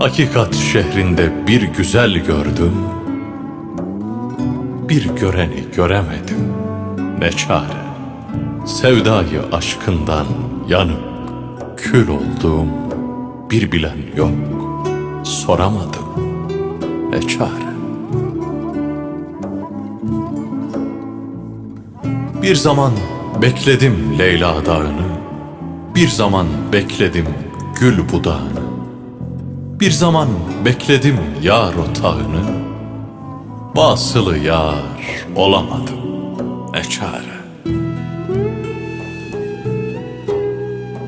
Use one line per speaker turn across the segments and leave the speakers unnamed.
Hakikat şehrinde bir güzel gördüm. Bir göreni göremedim. Ne çare. Sevdayı aşkından yanıp kül olduğum bir bilen yok. Soramadım. Ne çare. Bir zaman bekledim Leyla dağını. Bir zaman bekledim gül budağını. Bir zaman bekledim yar otağını. Basılı yar olamadım. Ne çare.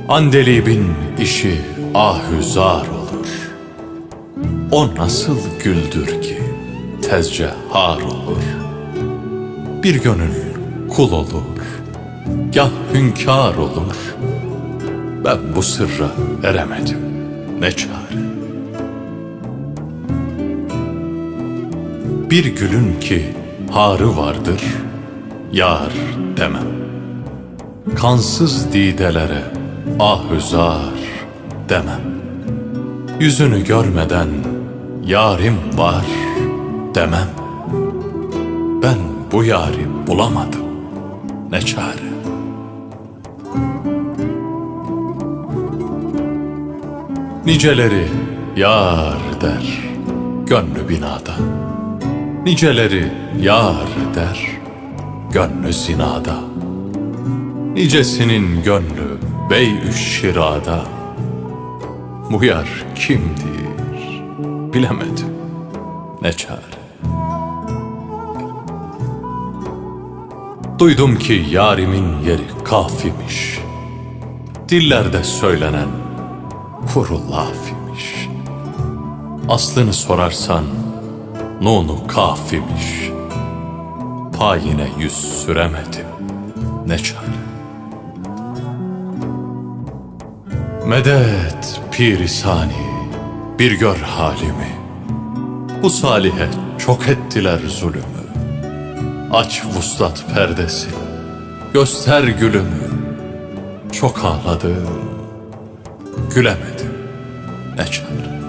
Andelibin işi ahüzar olur. O nasıl güldür ki tezce har olur. Bir gönül kul olur, gah hünkâr olur. Ben bu sırra eremedim, ne çare. Bir gülün ki harı vardır, yar demem. Kansız didelere ahüzar demem. Yüzünü görmeden yarim var demem. Ben bu yari bulamadım. Ne çare? Niceleri yar der gönlü binada. Niceleri yar der gönlü zinada. Nicesinin gönlü bey şirada. Bu yar kimdir bilemedim. Ne çare? Duydum ki yarimin yeri kaf imiş. Dillerde söylenen kuru laf imiş. Aslını sorarsan nunu kaf imiş. Payine yüz süremedim. Ne çare? Medet pirisani bir gör halimi. Bu salihe çok ettiler zulümü. Aç vuslat perdesi, göster gülümü. Çok ağladım, gülemedim. Ne?